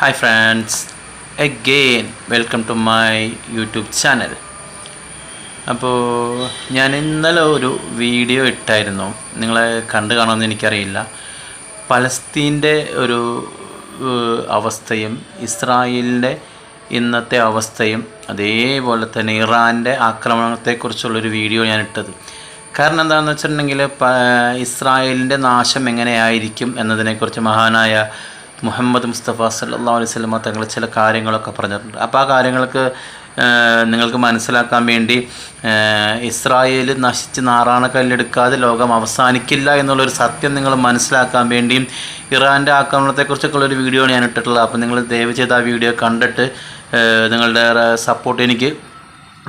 Hi friends again welcome to my YouTube channel അപ്പോൾ ഞാൻ ഇന്നലെ ഒരു വീഡിയോ ഇട്ടായിരുന്നു. നിങ്ങളെ കണ്ടു കാണുമെന്ന് എനിക്കറിയില്ല. പലസ്തീന്റെ ഒരു അവസ്ഥയും ഇസ്രായേലിന്റെ ഇന്നത്തെ അവസ്ഥയും അതേപോലെ തന്നെ ഇറാന്റെ ആക്രമണത്തെക്കുറിച്ചുള്ളൊരു വീഡിയോ ഞാൻ ഇട്ടത്. കാരണം എന്താണെന്ന് വെച്ചിട്ടുണ്ടെങ്കിൽ ഇസ്രായേലിന്റെ നാശം എങ്ങനെയായിരിക്കും എന്നതിനെക്കുറിച്ച് മഹാനായ മുഹമ്മദ് മുസ്തഫ സല്ലാ അലൈഹി സ്വലമ തങ്ങൾ ചില കാര്യങ്ങളൊക്കെ പറഞ്ഞിട്ടുണ്ട്. അപ്പോൾ ആ കാര്യങ്ങൾക്ക് നിങ്ങൾക്ക് മനസ്സിലാക്കാൻ വേണ്ടി ഇസ്രായേൽ നശിച്ച് നാറാണ കല്ലെടുക്കാതെ ലോകം അവസാനിക്കില്ല എന്നുള്ളൊരു സത്യം നിങ്ങൾ മനസ്സിലാക്കാൻ വേണ്ടിയും ഇറാന്റെ ആക്രമണത്തെക്കുറിച്ചൊക്കെ ഒരു വീഡിയോ ഞാൻ ഇട്ടിട്ടുള്ളത്. അപ്പോൾ നിങ്ങൾ ദയവ് ചെയ്ത് ആ വീഡിയോ കണ്ടിട്ട് നിങ്ങളുടെ സപ്പോർട്ട് എനിക്ക്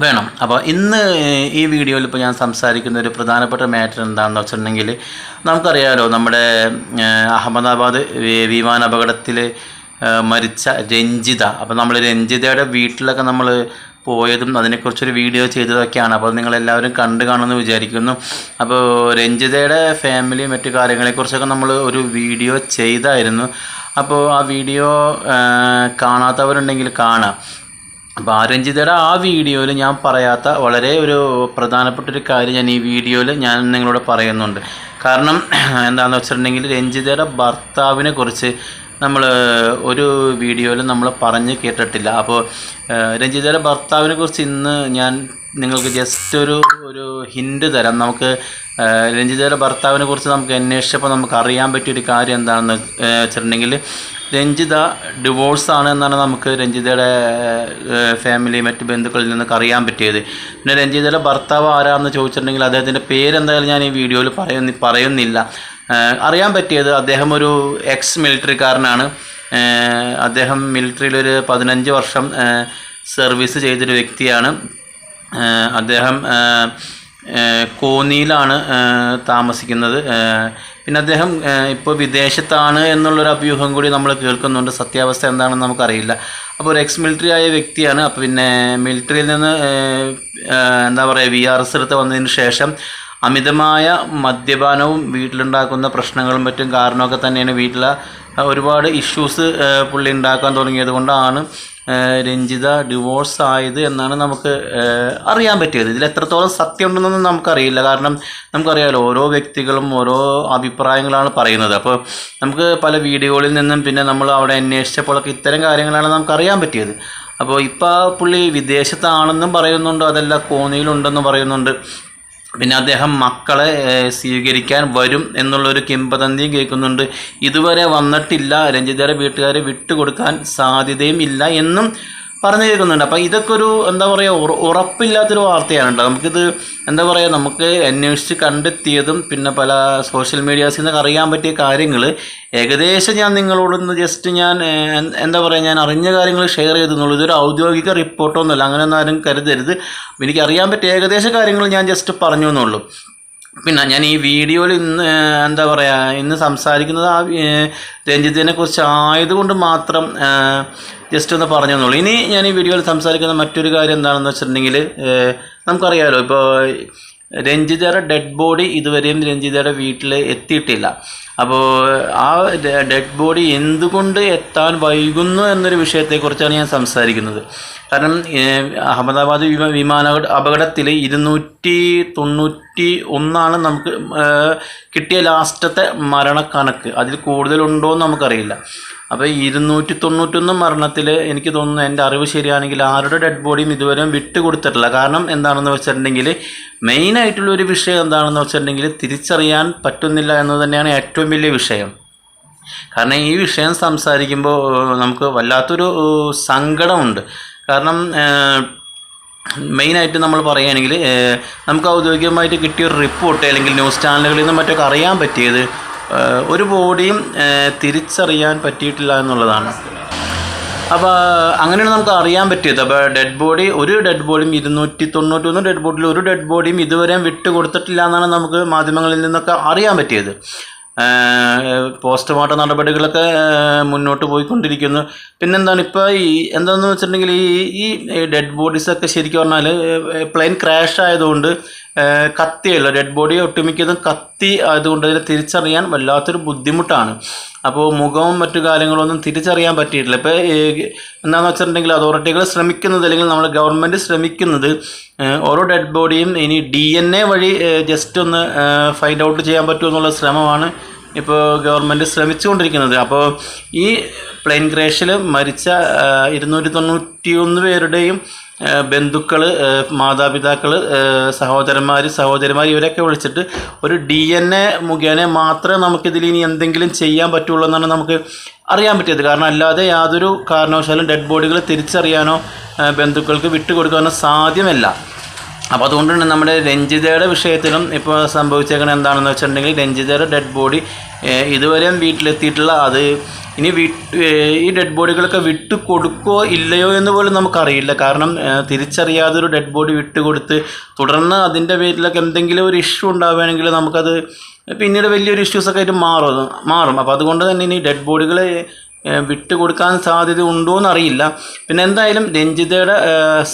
വേണം. അപ്പോൾ ഇന്ന് ഈ വീഡിയോയിൽ ഇപ്പോൾ ഞാൻ സംസാരിക്കുന്ന ഒരു പ്രധാനപ്പെട്ട മാറ്റർ എന്താണെന്ന് വെച്ചിട്ടുണ്ടെങ്കിൽ നമുക്കറിയാമല്ലോ നമ്മുടെ അഹമ്മദാബാദ് വിമാന അപകടത്തിൽ മരിച്ച രഞ്ജിത. അപ്പോൾ നമ്മൾ രഞ്ജിതയുടെ വീട്ടിലൊക്കെ നമ്മൾ പോയതും അതിനെക്കുറിച്ചൊരു വീഡിയോ ചെയ്തതൊക്കെയാണ്. അപ്പോൾ നിങ്ങളെല്ലാവരും കണ്ടു കാണുമെന്ന് വിചാരിക്കുന്നു. അപ്പോൾ രഞ്ജിതയുടെ ഫാമിലി മറ്റു കാര്യങ്ങളെക്കുറിച്ചൊക്കെ നമ്മൾ ഒരു വീഡിയോ ചെയ്തായിരുന്നു. അപ്പോൾ ആ വീഡിയോ കാണാത്തവരുണ്ടെങ്കിൽ കാണാം. അപ്പോൾ ആ രഞ്ജിതയുടെ ആ വീഡിയോയിൽ ഞാൻ പറയാത്ത വളരെ ഒരു പ്രധാനപ്പെട്ട ഒരു കാര്യം ഞാൻ ഈ വീഡിയോയിൽ ഞാൻ നിങ്ങളോട് പറയുന്നുണ്ട്. കാരണം എന്താണെന്ന് വെച്ചിട്ടുണ്ടെങ്കിൽ രഞ്ജിതയുടെ ഭർത്താവിനെ കുറിച്ച് നമ്മൾ ഒരു വീഡിയോയിൽ നമ്മൾ പറഞ്ഞ് കേട്ടിട്ടില്ല. അപ്പോൾ രഞ്ജിതയുടെ ഭർത്താവിനെ കുറിച്ച് ഇന്ന് ഞാൻ നിങ്ങൾക്ക് ജസ്റ്റ് ഒരു ഒരു ഹിൻഡ് തരാം. നമുക്ക് രഞ്ജിതയുടെ ഭർത്താവിനെ കുറിച്ച് നമുക്ക് അന്വേഷിച്ചപ്പോൾ നമുക്ക് അറിയാൻ പറ്റിയ ഒരു കാര്യം എന്താണെന്ന് വെച്ചിട്ടുണ്ടെങ്കിൽ രഞ്ജിത ഡിവോഴ്സ് ആണ് എന്നാണ് നമുക്ക് രഞ്ജിതയുടെ ഫാമിലി മറ്റ് ബന്ധുക്കളിൽ നിന്നൊക്കെ അറിയാൻ പറ്റിയത്. പിന്നെ രഞ്ജിതയുടെ ഭർത്താവ് ആരാണെന്ന് ചോദിച്ചിട്ടുണ്ടെങ്കിൽ അദ്ദേഹത്തിന്റെ പേരെന്തായാലും ഞാൻ ഈ വീഡിയോയിൽ പറയുന്ന പറയുന്നില്ല. അറിയാൻ പറ്റിയത് അദ്ദേഹം ഒരു എക്സ് മിലിറ്ററിക്കാരനാണ് അദ്ദേഹം അദ്ദേഹം മിലിറ്ററിയിലൊരു പതിനഞ്ച് വർഷം സർവീസ് ചെയ്തൊരു വ്യക്തിയാണ്. അദ്ദേഹം കോന്നിയിലാണ് താമസിക്കുന്നത്. പിന്നെ അദ്ദേഹം ഇപ്പോൾ വിദേശത്താണ് എന്നുള്ളൊരു അഭ്യൂഹം കൂടി നമ്മൾ കേൾക്കുന്നുണ്ട്. സത്യാവസ്ഥ എന്താണെന്ന് നമുക്കറിയില്ല. അപ്പോൾ ഒരു എക്സ് മിലിറ്ററി ആയ വ്യക്തിയാണ്. അപ്പോൾ പിന്നെ മിലിറ്ററിയിൽ നിന്ന് എന്താ പറയുക വി ആർ എസ് എടുത്ത് വന്നതിന് ശേഷം അമിതമായ മദ്യപാനവും വീട്ടിലുണ്ടാക്കുന്ന പ്രശ്നങ്ങളും മറ്റും കാരണമൊക്കെ തന്നെയാണ് വീട്ടിലെ ഒരുപാട് ഇഷ്യൂസ് പുള്ളി ഉണ്ടാക്കാൻ തുടങ്ങിയത് കൊണ്ടാണ് രഞ്ജിത ഡിവോഴ്സ് ആയത് എന്നാണ് നമുക്ക് അറിയാൻ പറ്റിയത്. ഇതിൽ എത്രത്തോളം സത്യമുണ്ടെന്നൊന്നും നമുക്കറിയില്ല. കാരണം നമുക്കറിയാമല്ലോ ഓരോ വ്യക്തികളും ഓരോ അഭിപ്രായങ്ങളാണ് പറയുന്നത്. അപ്പോൾ നമുക്ക് പല വീഡിയോകളിൽ നിന്നും പിന്നെ നമ്മൾ അവിടെ അന്വേഷിച്ചപ്പോഴൊക്കെ ഇത്തരം കാര്യങ്ങളാണ് നമുക്ക് അറിയാൻ പറ്റിയത്. അപ്പോൾ ഇപ്പോൾ പുള്ളി വിദേശത്താണെന്നും പറയുന്നുണ്ട് അതല്ല കോന്നിയിലുണ്ടെന്നും പറയുന്നുണ്ട്. പിന്നെ അദ്ദേഹം മക്കളെ സ്വീകരിക്കാൻ വരും എന്നുള്ളൊരു കിംബദന്തിയും കേൾക്കുന്നുണ്ട്. ഇതുവരെ വന്നിട്ടില്ല. രഞ്ജിതയുടെ വീട്ടുകാരെ വിട്ടുകൊടുക്കാൻ സാധ്യതയും ഇല്ല എന്നും പറഞ്ഞു കേൾക്കുന്നുണ്ട്. അപ്പോൾ ഇതൊക്കെ ഒരു എന്താ പറയുക ഉറ- ഉറപ്പില്ലാത്തൊരു വാർത്തയാണ് കേട്ടോ നമുക്കിത് എന്താ പറയുക നമുക്ക് അന്വേഷിച്ച് കണ്ടെത്തിയതും പിന്നെ പല സോഷ്യൽ മീഡിയാസിൽ നിന്നൊക്കെ അറിയാൻ പറ്റിയ കാര്യങ്ങൾ ഏകദേശം ഞാൻ നിങ്ങളോടൊന്ന് ജസ്റ്റ് ഞാൻ എന്താ പറയുക ഞാൻ അറിഞ്ഞ കാര്യങ്ങൾ ഷെയർ ചെയ്തെന്നുള്ളൂ. ഇതൊരു ഔദ്യോഗിക റിപ്പോർട്ടൊന്നുമല്ല അങ്ങനെയൊന്നും ആരും കരുതരുത്. എനിക്ക് അറിയാൻ പറ്റിയ ഏകദേശ കാര്യങ്ങൾ ഞാൻ ജസ്റ്റ് പറഞ്ഞു എന്നുള്ളൂ പിന്നെ ഞാൻ ഈ വീഡിയോയിൽ ഇന്ന് എന്താ പറയുക ഇന്ന് സംസാരിക്കുന്നത് ആ രഞ്ജിത്തിനെ കുറിച്ച് ആയതുകൊണ്ട് മാത്രം ജസ്റ്റ് ഒന്ന് പറഞ്ഞു എന്നുള്ളൂ ഇനി ഞാൻ ഈ വീഡിയോയിൽ സംസാരിക്കുന്ന മറ്റൊരു കാര്യം എന്താണെന്ന് വെച്ചിട്ടുണ്ടെങ്കിൽ നമുക്കറിയാമല്ലോ ഇപ്പോൾ രഞ്ജിതയുടെ ഡെഡ് ബോഡി ഇതുവരെയും രഞ്ജിതയുടെ വീട്ടിൽ എത്തിയിട്ടില്ല. അപ്പോൾ ആ ഡെഡ് ബോഡി എന്തുകൊണ്ട് എത്താൻ വൈകുന്നു എന്നൊരു വിഷയത്തെക്കുറിച്ചാണ് ഞാൻ സംസാരിക്കുന്നത്. കാരണം അഹമ്മദാബാദ് വിമ വിമാന അപകടത്തിൽ ഇരുന്നൂറ്റി തൊണ്ണൂറ്റി ഒന്നാണ് നമുക്ക് കിട്ടിയ ലാസ്റ്റത്തെ മരണക്കണക്ക്. അതിൽ കൂടുതലുണ്ടോ എന്ന് നമുക്കറിയില്ല. അപ്പോൾ ഇരുന്നൂറ്റി തൊണ്ണൂറ്റൊന്ന് മരണത്തിൽ എനിക്ക് തോന്നുന്നു എന്റെ അറിവ് ശരിയാണെങ്കിൽ ആരുടെ ഡെഡ് ബോഡിയും ഇതുവരെ വിട്ടുകൊടുത്തിട്ടില്ല കാരണം എന്താണെന്ന് വെച്ചിട്ടുണ്ടെങ്കിൽ മെയിനായിട്ടുള്ള ഒരു വിഷയം എന്താണെന്ന് വെച്ചിട്ടുണ്ടെങ്കിൽ തിരിച്ചറിയാൻ പറ്റുന്നില്ല എന്ന് തന്നെയാണ് ഏറ്റവും വലിയ വിഷയം. കാരണം ഈ വിഷയം സംസാരിക്കുമ്പോൾ നമുക്ക് വല്ലാത്തൊരു സങ്കടമുണ്ട്. കാരണം മെയിനായിട്ട് നമ്മൾ പറയുകയാണെങ്കിൽ നമുക്ക് ഔദ്യോഗികമായിട്ട് കിട്ടിയ ഒരു റിപ്പോർട്ട് അല്ലെങ്കിൽ ന്യൂസ് ചാനലുകളിൽ നിന്നും മറ്റൊക്കെ അറിയാൻ പറ്റിയത് ഒരു ബോഡിയും തിരിച്ചറിയാൻ പറ്റിയിട്ടില്ല എന്നുള്ളതാണ്. അപ്പോൾ അങ്ങനെയാണ് നമുക്ക് അറിയാൻ പറ്റിയത്. അപ്പോൾ ഡെഡ് ബോഡി ഒരു ഡെഡ് ബോഡിയും ഇരുന്നൂറ്റി തൊണ്ണൂറ്റൊന്ന് ഡെഡ് ബോഡിയിൽ ഒരു ഡെഡ് ബോഡിയും ഇതുവരെയും വിട്ട് കൊടുത്തിട്ടില്ല എന്നാണ് നമുക്ക് മാധ്യമങ്ങളിൽ നിന്നൊക്കെ അറിയാൻ പറ്റിയത്. പോസ്റ്റ്മോർട്ടം നടപടികളൊക്കെ മുന്നോട്ട് പോയിക്കൊണ്ടിരിക്കുന്നു. പിന്നെന്താണ് ഇപ്പോൾ ഈ എന്താണെന്ന് വെച്ചിട്ടുണ്ടെങ്കിൽ ഈ ഈ ഡെഡ് ബോഡീസൊക്കെ ശരിക്കും പറഞ്ഞാൽ പ്ലെയിൻ ക്രാഷ് ആയതുകൊണ്ട് ഏഹ് കത്തിയല്ലോ. ഡെഡ് ബോഡി ഒട്ടുമിക്കതും കത്തി ആയതുകൊണ്ട് അതിനെ തിരിച്ചറിയാൻ വല്ലാത്തൊരു ബുദ്ധിമുട്ടാണ്. അപ്പോൾ മുഖവും മറ്റു കാര്യങ്ങളൊന്നും തിരിച്ചറിയാൻ പറ്റിയിട്ടില്ല. ഇപ്പോൾ എന്താണെന്ന് വെച്ചിട്ടുണ്ടെങ്കിൽ അതോറിറ്റികൾ ശ്രമിക്കുന്നത് അല്ലെങ്കിൽ നമ്മൾ ഗവൺമെന്റ് ശ്രമിക്കുന്നത് ഓരോ ഡെഡ് ബോഡിയും ഇനി ഡി എൻ എ വഴി ജസ്റ്റ് ഒന്ന് ഫൈൻഡ് ഔട്ട് ചെയ്യാൻ പറ്റുമെന്നുള്ള ശ്രമമാണ് ഇപ്പോൾ ഗവൺമെന്റ് ശ്രമിച്ചുകൊണ്ടിരിക്കുന്നത്. അപ്പോൾ ഈ പ്ലെയിൻ ക്രാഷിൽ മരിച്ച ഇരുന്നൂറ്റി തൊണ്ണൂറ്റി ഒന്ന് പേരുടെയും ബന്ധുക്കൾ മാതാപിതാക്കൾ സഹോദരന്മാർ സഹോദരിമാർ ഇവരൊക്കെ വിളിച്ചിട്ട് ഒരു ഡി എൻ എ മുഖേന മാത്രമേ നമുക്കിതിൽ ഇനി എന്തെങ്കിലും ചെയ്യാൻ പറ്റുള്ളൂ എന്നാണ് നമുക്ക് അറിയാൻ പറ്റിയത്. കാരണം അല്ലാതെ യാതൊരു കാരണവശാലും ഡെഡ് ബോഡികൾ തിരിച്ചറിയാനോ ബന്ധുക്കൾക്ക് വിട്ടുകൊടുക്കാനോ സാധ്യമല്ല. അപ്പോൾ അതുകൊണ്ട് തന്നെ നമ്മുടെ രഞ്ജിതയുടെ വിഷയത്തിലും ഇപ്പോൾ സംഭവിച്ചേക്കണത് എന്താണെന്ന് വെച്ചിട്ടുണ്ടെങ്കിൽ രഞ്ജിതയുടെ ഡെഡ് ബോഡി ഇതുവരെയും വീട്ടിലെത്തിയിട്ടുള്ള അത് ഇനി ഈ ഡെഡ് ബോഡികളൊക്കെ വിട്ടു കൊടുക്കോ ഇല്ലയോ എന്ന് പോലും നമുക്കറിയില്ല. കാരണം തിരിച്ചറിയാതെ ഒരു ഡെഡ് ബോഡി വിട്ടുകൊടുത്ത് തുടർന്ന് അതിന്റെ പേരിലൊക്കെ എന്തെങ്കിലും ഒരു ഇഷ്യൂ ഉണ്ടാവുകയാണെങ്കിൽ നമുക്കത് പിന്നീട് വലിയൊരു ഇഷ്യൂസൊക്കെ ആയിട്ട് മാറും മാറും. അപ്പോൾ അതുകൊണ്ട് തന്നെ ഇനി ഡെഡ് ബോഡികൾ വിട്ടുകൊടുക്കാൻ സാധ്യത ഉണ്ടോ എന്നറിയില്ല പിന്നെ എന്തായാലും രഞ്ജിതയുടെ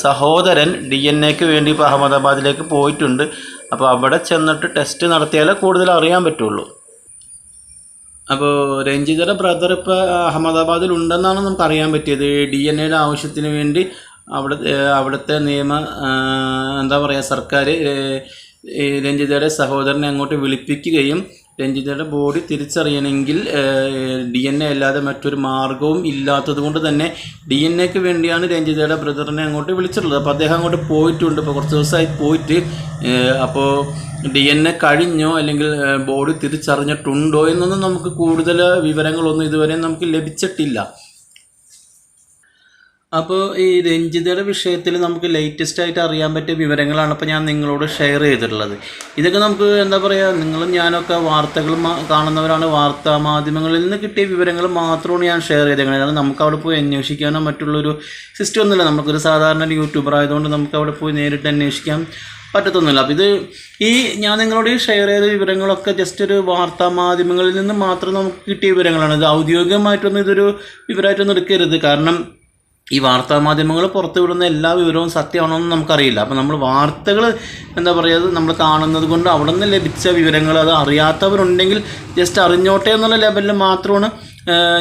സഹോദരൻ ഡി എൻ എക്ക് വേണ്ടി ഇപ്പോൾ അഹമ്മദാബാദിലേക്ക് പോയിട്ടുണ്ട്. അപ്പോൾ അവിടെ ചെന്നിട്ട് ടെസ്റ്റ് നടത്തിയാലേ കൂടുതൽ അറിയാൻ പറ്റുള്ളൂ. അപ്പോൾ രഞ്ജിതയുടെ ബ്രദർ ഇപ്പോൾ അഹമ്മദാബാദിൽ ഉണ്ടെന്നാണ് നമുക്ക് അറിയാൻ പറ്റിയത്. ഡി എൻ എയുടെ ആവശ്യത്തിന് വേണ്ടി അവിടെ അവിടുത്തെ നിയമ എന്താ പറയുക സർക്കാർ രഞ്ജിതയുടെ സഹോദരനെ അങ്ങോട്ട് വിളിപ്പിക്കുകയും രഞ്ജിതയുടെ ബോഡി തിരിച്ചറിയണമെങ്കിൽ ഡി എൻ എ അല്ലാതെ മറ്റൊരു മാർഗവും ഇല്ലാത്തത് കൊണ്ട് തന്നെ ഡി എൻ എക്ക് വേണ്ടിയാണ് രഞ്ജിതയുടെ ബ്രദറിനെ അങ്ങോട്ട് വിളിച്ചിട്ടുള്ളത്. അപ്പോൾ അദ്ദേഹം അങ്ങോട്ട് പോയിട്ടുണ്ട്. ഇപ്പോൾ കുറച്ച് ദിവസമായി പോയിട്ട് അപ്പോൾ ഡി എൻ എ കഴിഞ്ഞോ അല്ലെങ്കിൽ ബോഡി തിരിച്ചറിഞ്ഞിട്ടുണ്ടോ എന്നൊന്നും നമുക്ക് കൂടുതൽ വിവരങ്ങളൊന്നും ഇതുവരെ നമുക്ക് ലഭിച്ചിട്ടില്ല. അപ്പോൾ ഈ രഞ്ജിതയുടെ വിഷയത്തിൽ നമുക്ക് ലേറ്റസ്റ്റ് ആയിട്ട് അറിയാൻ പറ്റിയ വിവരങ്ങളാണ് ഇപ്പോൾ ഞാൻ നിങ്ങളോട് ഷെയർ ചെയ്തിട്ടുള്ളത്. ഇതൊക്കെ നമുക്ക് എന്താ പറയുക നിങ്ങളും ഞാനൊക്കെ വാർത്തകൾ കാണുന്നവരാണ്. വാർത്താ മാധ്യമങ്ങളിൽ നിന്ന് കിട്ടിയ വിവരങ്ങൾ മാത്രമാണ് ഞാൻ ഷെയർ ചെയ്തേക്കുന്നത് കാരണം നമുക്ക് അവിടെ പോയി അന്വേഷിക്കാനോ മറ്റുള്ളൊരു സിസ്റ്റം ഒന്നുമില്ല. നമുക്കൊരു സാധാരണ യൂട്യൂബർ ആയതുകൊണ്ട് നമുക്ക് അവിടെ പോയി നേരിട്ട് അന്വേഷിക്കാൻ പറ്റത്തൊന്നുമില്ല. അപ്പോൾ ഇത് ഈ ഞാൻ നിങ്ങളോട് ഷെയർ ചെയ്ത വിവരങ്ങളൊക്കെ ജസ്റ്റ് ഒരു വാർത്താ മാധ്യമങ്ങളിൽ നിന്ന് മാത്രം നമുക്ക് കിട്ടിയ വിവരങ്ങളാണ്. ഇത് ഔദ്യോഗികമായിട്ടൊന്നും ഇതൊരു വിവരമായിട്ടൊന്നും എടുക്കരുത്. കാരണം ഈ വാർത്താ മാധ്യമങ്ങൾ പുറത്തുവിടുന്ന എല്ലാ വിവരവും സത്യമാണോ എന്ന് നമുക്കറിയില്ല. അപ്പോൾ നമ്മൾ വാർത്തകൾ എന്താ പറയുക നമ്മൾ കാണുന്നത് കൊണ്ട് അവിടെ നിന്ന് ലഭിച്ച വിവരങ്ങൾ അത് അറിയാത്തവരുണ്ടെങ്കിൽ ജസ്റ്റ് അറിഞ്ഞോട്ടെ എന്നുള്ള ലെവലിൽ മാത്രമാണ്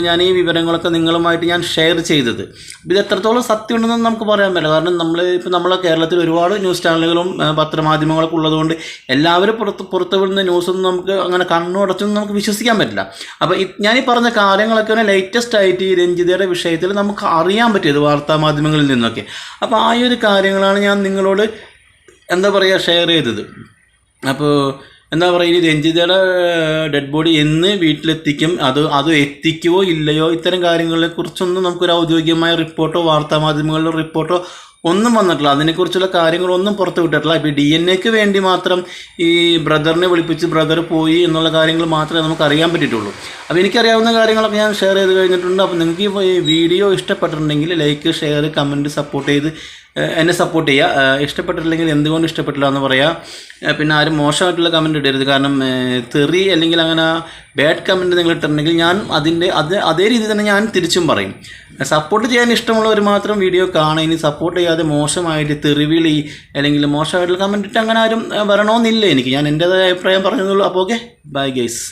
ഞാൻ ഈ വിവരങ്ങളൊക്കെ നിങ്ങളുമായിട്ട് ഞാൻ ഷെയർ ചെയ്തത്. ഇത് എത്രത്തോളം സത്യം ഉണ്ടെന്ന് നമുക്ക് പറയാൻ പറ്റില്ല. കാരണം നമ്മൾ ഇപ്പോൾ നമ്മളെ കേരളത്തിൽ ഒരുപാട് ന്യൂസ് ചാനലുകളും പത്രമാധ്യമങ്ങളൊക്കെ ഉള്ളതുകൊണ്ട് എല്ലാവരും പുറത്ത് പുറത്ത് വിടുന്ന ന്യൂസൊന്നും നമുക്ക് അങ്ങനെ കണ്ണുടച്ചൊന്നും നമുക്ക് വിശ്വസിക്കാൻ പറ്റില്ല. അപ്പോൾ ഞാൻ ഈ പറഞ്ഞ കാര്യങ്ങളൊക്കെ ലേറ്റസ്റ്റ് ആയിട്ട് ഈ രഞ്ജിതയുടെ വിഷയത്തിൽ നമുക്ക് അറിയാൻ പറ്റിയത് വാർത്താ മാധ്യമങ്ങളിൽ നിന്നൊക്കെ. അപ്പോൾ ആ ഒരു കാര്യങ്ങളാണ് ഞാൻ നിങ്ങളോട് എന്താ പറയുക ഷെയർ ചെയ്തത്. അപ്പോൾ എന്താ പറയുക രഞ്ജിതയുടെ ഡെഡ് ബോഡി എന്ന് വീട്ടിലെത്തിക്കും. അത് അത് എത്തിക്കുവോ ഇല്ലയോ ഇത്തരം കാര്യങ്ങളെ കുറിച്ചൊന്നും നമുക്കൊരു ഔദ്യോഗികമായ റിപ്പോർട്ടോ വാർത്താ മാധ്യമങ്ങളിലെ റിപ്പോർട്ടോ ഒന്നും വന്നിട്ടില്ല. അതിനെക്കുറിച്ചുള്ള കാര്യങ്ങളൊന്നും പുറത്തു വിട്ടിട്ടില്ല. ഇപ്പോൾ ഡി എൻ എക്ക് വേണ്ടി മാത്രം ഈ ബ്രദറിനെ വിളിപ്പിച്ച് ബ്രദർ പോയി എന്നുള്ള കാര്യങ്ങൾ മാത്രമേ നമുക്ക് അറിയാൻ പറ്റിയിട്ടുള്ളൂ. അപ്പോൾ എനിക്കറിയാവുന്ന കാര്യങ്ങളൊക്കെ ഞാൻ ഷെയർ ചെയ്ത് കഴിഞ്ഞിട്ടുണ്ട്. അപ്പോൾ നിങ്ങൾക്ക് ഈ വീഡിയോ ഇഷ്ടപ്പെട്ടിട്ടുണ്ടെങ്കിൽ ലൈക്ക് ഷെയർ കമന്റ് സപ്പോർട്ട് ചെയ്ത് എന്നെ സപ്പോർട്ട് ചെയ്യുക ഇഷ്ടപ്പെട്ടിട്ടില്ലെങ്കിൽ എന്തുകൊണ്ട് ഇഷ്ടപ്പെട്ടില്ല എന്ന് പറയുക പിന്നെ ആരും മോശമായിട്ടുള്ള കമന്റ് ഇടരുത്. കാരണം തെറി അല്ലെങ്കിൽ അങ്ങനെ ബാഡ് കമന്റ് നിങ്ങൾ ഇട്ടിട്ടുണ്ടെങ്കിൽ ഞാൻ അതിന്റെ അത് അതേ രീതിയിൽ തന്നെ ഞാൻ തിരിച്ചും പറയും. സപ്പോർട്ട് ചെയ്യാൻ ഇഷ്ടമുള്ളവർ മാത്രം വീഡിയോ കാണുക. ഇനി സപ്പോർട്ട് ചെയ്യാതെ മോശമായിട്ട് തെറിവിളി അല്ലെങ്കിൽ മോശമായിട്ടുള്ള കമന്റ് ഇട്ട് അങ്ങനെ ആരും വരണമെന്നില്ല എനിക്ക്. ഞാൻ എന്റേതായ അഭിപ്രായം പറഞ്ഞതുള്ളൂ അപ്പോൾ ഓക്കെ ബൈ ഗൈസ്